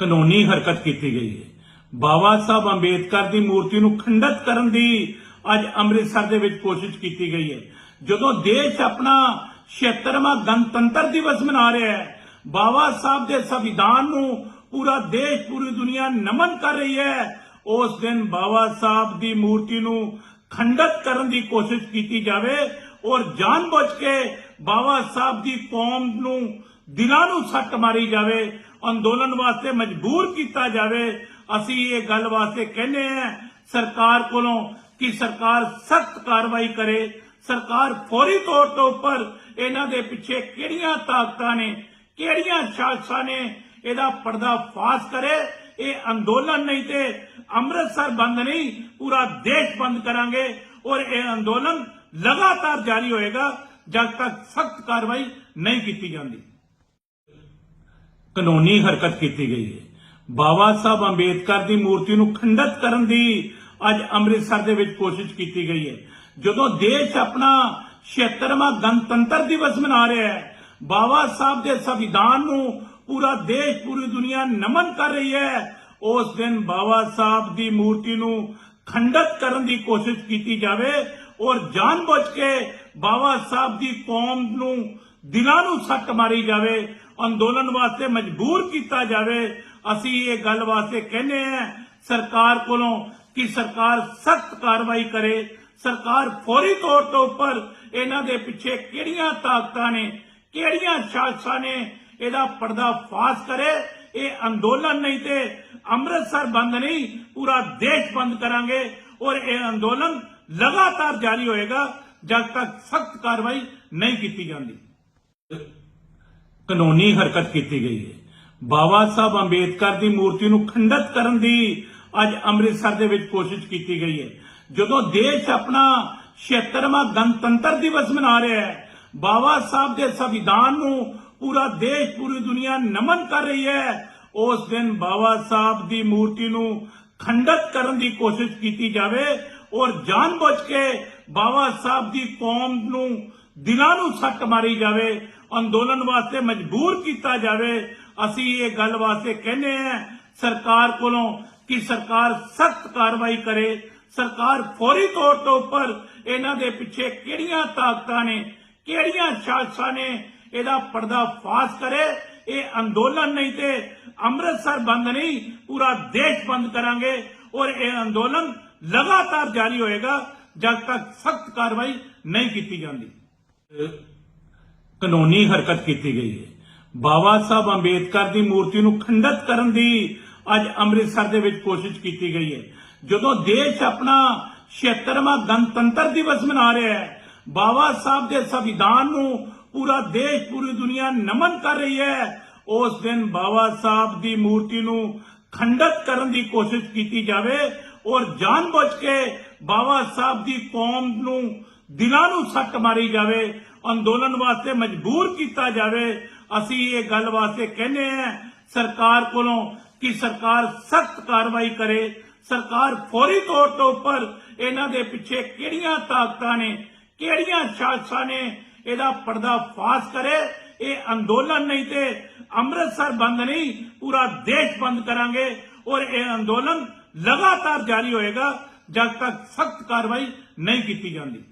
ਕਾਨੂੰਨੀ ਹਰਕਤ ਕੀਤੀ ਗਈ ਹੈ। ਬਾਬਾ ਸਾਹਿਬ ਅੰਬੇਦਕਰ ਦੀ ਮੂਰਤੀ ਨੂੰ ਖੰਡਿਤ ਕਰਨ ਦੀ ਅੱਜ ਅੰਮ੍ਰਿਤਸਰ ਦੇ ਵਿੱਚ ਕੋਸ਼ਿਸ਼ ਕੀਤੀ ਗਈ ਹੈ। ਜਦੋਂ ਦੇਸ਼ ਆਪਣਾ 76ਵਾਂ ਗਣਤੰਤਰ ਦਿਵਸ ਮਨਾ ਰਿਹਾ ਹੈ, ਬਾਬਾ ਸਾਹਿਬ ਦੇ ਸੰਵਿਧਾਨ ਨੂੰ ਪੂਰਾ ਦੇਸ਼, ਪੂਰੀ ਦੁਨੀਆ ਨਮਨ ਕਰ ਰਹੀ ਹੈ, ਉਸ ਦਿਨ ਬਾਬਾ ਸਾਹਿਬ ਦੀ ਮੂਰਤੀ ਨੂੰ ਖੰਡਿਤ ਕਰਨ ਦੀ ਕੋਸ਼ਿਸ਼ ਕੀਤੀ ਜਾਵੇ ਔਰ ਜਾਣਬੁੱਝ ਕੇ ਬਾਬਾ ਸਾਹਿਬ ਦੀ ਕੌਮ ਨੂੰ ਦਿਲਾਂ ਨੂੰ ਸੱਟ ਮਾਰੀ ਜਾਵੇ ਅੰਦੋਲਨ ਵਾਸਤੇ ਮਜਬੂਰ ਕੀਤਾ ਜਾਵੇ, ਅਸੀਂ ਇਹ ਗੱਲ ਵਾਸਤੇ ਕਹਿੰਦੇ ਹਾਂ, ਸਰਕਾਰ ਕੋਲੋਂ ਕਿ ਸਰਕਾਰ ਸਖਤ ਕਾਰਵਾਈ ਕਰੇ। ਸਰਕਾਰ ਫੌਰੀ ਤੌਰ ਤੇ ਉੱਪਰ ਇਹਨਾਂ ਦੇ ਪਿੱਛੇ ਕਿਹੜੀਆਂ ਤਾਕਤਾਂ ਨੇ, ਕਿਹੜੀਆਂ ਸਾਜ਼ਿਸ਼ਾਂ ਨੇ, ਇਹਦਾ ਪਰਦਾ ਫਾਸ਼ ਕਰੇ। ਇਹ ਅੰਦੋਲਨ ਨਹੀਂ ਤੇ ਅੰਮ੍ਰਿਤਸਰ ਬੰਦ ਨਹੀਂ, ਪੂਰਾ ਦੇਸ਼ ਬੰਦ ਕਰਾਂਗੇ ਔਰ ਇਹ ਅੰਦੋਲਨ ਲਗਾਤਾਰ ਜਾਰੀ ਹੋਏਗਾ, ਜਦ ਤੱਕ ਸਖਤ ਕਾਰਵਾਈ ਨਹੀਂ ਕੀਤੀ ਜਾਂਦੀ। ਕਾਨੂੰਨੀ ਹਰਕਤ ਕੀਤੀ ਗਈ ਹੈ। ਬਾਬਾ ਸਾਹਿਬ ਅੰਬੇਦਕਰ ਦੀ ਮੂਰਤੀ ਨੂੰ ਖੰਡਿਤ ਕਰਨ ਦੀ ਅੱਜ ਅੰਮ੍ਰਿਤਸਰ ਦੇ ਵਿੱਚ ਕੋਸ਼ਿਸ਼ ਕੀਤੀ ਗਈ ਹੈ। ਜਦੋਂ ਦੇਸ਼ ਆਪਣਾ 76ਵਾਂ ਗਣਤੰਤਰ ਦਿਵਸ ਮਨਾ ਰਿਹਾ ਹੈ, ਬਾਬਾ ਸਾਹਿਬ ਦੇ ਸੰਵਿਧਾਨ ਨੂੰ ਪੂਰਾ ਦੇਸ਼, ਪੂਰੀ ਦੁਨੀਆ ਨਮਨ ਕਰ ਰਹੀ ਹੈ, ਉਸ ਦਿਨ ਬਾਬਾ ਸਾਹਿਬ ਦੀ ਮੂਰਤੀ ਨੂੰ ਖੰਡਿਤ ਕਰਨ ਦੀ ਕੋਸ਼ਿਸ਼ ਕੀਤੀ ਜਾਵੇ ਔਰ ਜਾਣਬੁੱਝ ਕੇ ਬਾਬਾ ਸਾਹਿਬ ਦੀ ਕੌਮ ਨੂੰ ਦਿਲਾਂ ਨੂੰ ਸੱਟ ਮਾਰੀ ਜਾਵੇ, ਅੰਦੋਲਨ ਵਾਸਤੇ ਮਜਬੂਰ ਕੀਤਾ ਜਾਵੇ, ਅਸੀਂ ਇਹ ਗੱਲ ਵਾਸਤੇ ਕਹਿੰਦੇ ਹਾਂ, ਸਰਕਾਰ ਕੋਲੋਂ ਕਿ ਸਰਕਾਰ ਸਖਤ ਕਾਰਵਾਈ ਕਰੇ। ਸਰਕਾਰ ਫੌਰੀ ਤੌਰ ਤੇ ਉੱਪਰ ਇਹਨਾਂ ਦੇ ਪਿੱਛੇ ਕਿਹੜੀਆਂ ਤਾਕਤਾਂ ਨੇ, ਕਿਹੜੀਆਂ ਸਾਜ਼ਿਸ਼ਾਂ ਨੇ ਇਹਦਾ ਪਰਦਾ ਫਾਸ਼ ਕਰੇ। ਇਹ ਅੰਦੋਲਨ ਨਹੀਂ ਤੇ ਅੰਮ੍ਰਿਤਸਰ ਬੰਦ ਨਹੀਂ, ਪੂਰਾ ਦੇਸ਼ ਬੰਦ ਕਰਾਂਗੇ ਔਰ ਇਹ ਅੰਦੋਲਨ ਲਗਾਤਾਰ ਜਾਰੀ ਹੋਏਗਾ, ਜਦ ਤੱਕ ਸਖਤ ਕਾਰਵਾਈ ਨਹੀਂ ਕੀਤੀ ਜਾਂਦੀ। ਕਾਨੂੰਨੀ ਹਰਕਤ ਕੀਤੀ ਗਈ ਹੈ। ਬਾਬਾ ਸਾਹਿਬ ਅੰਬੇਦਕਰ ਦੀ ਮੂਰਤੀ ਨੂੰ ਖੰਡਿਤ ਕਰਨ ਦੀ ਅੱਜ ਅੰਮ੍ਰਿਤਸਰ ਦੇ ਵਿੱਚ ਕੋਸ਼ਿਸ਼ ਕੀਤੀ ਗਈ ਹੈ। ਜਦੋਂ ਦੇਸ਼ ਆਪਣਾ 76ਵਾਂ ਗਣਤੰਤਰ ਦਿਵਸ ਮਨਾ ਰਿਹਾ ਹੈ, ਬਾਬਾ ਸਾਹਿਬ ਦੇ ਸੰਵਿਧਾਨ ਨੂੰ ਪੂਰਾ ਦੇਸ਼, ਪੂਰੀ ਦੁਨੀਆ ਨਮਨ ਕਰ ਰਹੀ ਹੈ, ਉਸ ਦਿਨ ਬਾਬਾ ਸਾਹਿਬ ਦੀ ਮੂਰਤੀ ਨੂੰ ਖੰਡਿਤ ਕਰਨ ਦੀ ਕੋਸ਼ਿਸ਼ ਕੀਤੀ ਜਾਵੇ ਔਰ ਜਾਣਬੁੱਝ ਕੇ ਬਾਬਾ ਸਾਹਿਬ ਦੀ ਕੌਮ ਨੂੰ ਦਿਲਾਂ ਨੂੰ ਸੱਟ ਮਾਰੀ ਜਾਵੇ, ਅੰਦੋਲਨ ਵਾਸਤੇ ਮਜਬੂਰ ਕੀਤਾ ਜਾਵੇ, ਅਸੀਂ ਇਹ ਗੱਲ ਵਾਸਤੇ ਕਹਿੰਦੇ ਹਾਂ, ਸਰਕਾਰ ਕੋਲੋਂ ਕਿ ਸਰਕਾਰ ਸਖਤ ਕਾਰਵਾਈ ਕਰੇ। ਸਰਕਾਰ ਫੌਰੀ ਤੌਰ ਤੇ ਉੱਪਰ ਇਹਨਾਂ ਦੇ ਪਿੱਛੇ ਕਿਹੜੀਆਂ ਤਾਕਤਾਂ ਨੇ, ਕਿਹੜੀਆਂ ਸਾਜ਼ਿਸ਼ਾਂ ਨੇ ਇਹਦਾ ਪਰਦਾ ਫਾਸ਼ ਕਰੇ। ਇਹ ਅੰਦੋਲਨ ਨਹੀਂ ਤੇ ਅੰਮ੍ਰਿਤਸਰ ਬੰਦ ਨਹੀਂ, ਪੂਰਾ ਦੇਸ਼ ਬੰਦ ਕਰਾਂਗੇ ਔਰ ਇਹ ਅੰਦੋਲਨ ਲਗਾਤਾਰ ਜਾਰੀ ਹੋਏਗਾ, ਜਦ ਤੱਕ ਸਖਤ ਕਾਰਵਾਈ ਨਹੀਂ ਕੀਤੀ ਜਾਂਦੀ। ਕਾਨੂੰਨੀ ਹਰਕਤ ਕੀਤੀ ਗਈ ਹੈ। ਬਾਬਾ ਸਾਹਿਬ ਅੰਬੇਦਕਰ ਦੀ ਮੂਰਤੀ ਨੂੰ ਖੰਡਿਤ ਕਰਨ ਦੀ ਅੱਜ ਅੰਮ੍ਰਿਤਸਰ ਦੇ ਵਿੱਚ ਕੋਸ਼ਿਸ਼ ਕੀਤੀ ਗਈ ਹੈ। ਜਦੋਂ ਦੇਸ਼ ਆਪਣਾ 76ਵਾਂ ਗਣਤੰਤਰ ਦਿਵਸ ਮਨਾ ਰਿਹਾ ਹੈ, ਬਾਬਾ ਸਾਹਿਬ ਦੇ ਸੰਵਿਧਾਨ ਨੂੰ ਪੂਰਾ ਦੇਸ਼, ਪੂਰੀ ਦੁਨੀਆ ਨਮਨ ਕਰ ਰਹੀ ਹੈ, ਉਸ ਦਿਨ ਬਾਬਾ ਸਾਹਿਬ ਦੀ ਮੂਰਤੀ ਨੂੰ ਖੰਡਿਤ ਕਰਨ ਦੀ ਕੋਸ਼ਿਸ਼ ਕੀਤੀ ਜਾਵੇ ਔਰ ਜਾਣਬੁੱਝ ਕੇ ਬਾਬਾ ਸਾਹਿਬ ਦੀ ਕੌਮ ਨੂੰ ਦਿਲਾਂ ਨੂੰ ਸੱਟ ਮਾਰੀ ਜਾਵੇ, ਅੰਦੋਲਨ ਵਾਸਤੇ ਮਜਬੂਰ ਕੀਤਾ ਜਾਵੇ, ਅਸੀਂ ਇਹ ਗੱਲ ਵਾਸਤੇ ਕਹਿੰਦੇ ਹਾਂ, ਸਰਕਾਰ ਕੋਲੋਂ ਕਿ ਸਰਕਾਰ ਸਖਤ ਕਾਰਵਾਈ ਕਰੇ। ਸਰਕਾਰ ਫੌਰੀ ਤੌਰ ਤੇ ਉੱਪਰ ਇਹਨਾਂ ਦੇ ਪਿੱਛੇ ਕਿਹੜੀਆਂ ਤਾਕਤਾਂ ਨੇ, ਕਿਹੜੀਆਂ ਸਾਜ਼ਿਸ਼ਾਂ ਨੇ ਇਹਦਾ ਪਰਦਾ ਫਾਸ਼ ਕਰੇ। ਇਹ ਅੰਦੋਲਨ ਨਹੀਂ ਤੇ ਅੰਮ੍ਰਿਤਸਰ ਬੰਦ ਨਹੀਂ, ਪੂਰਾ ਦੇਸ਼ ਬੰਦ ਕਰਾਂਗੇ। ਔਰ ਇਹ ਅੰਦੋਲਨ ਲਗਾਤਾਰ ਜਾਰੀ ਹੋਏਗਾ ਜਦ ਤੱਕ ਸਖਤ ਕਾਰਵਾਈ ਨਹੀਂ ਕੀਤੀ ਜਾਂਦੀ।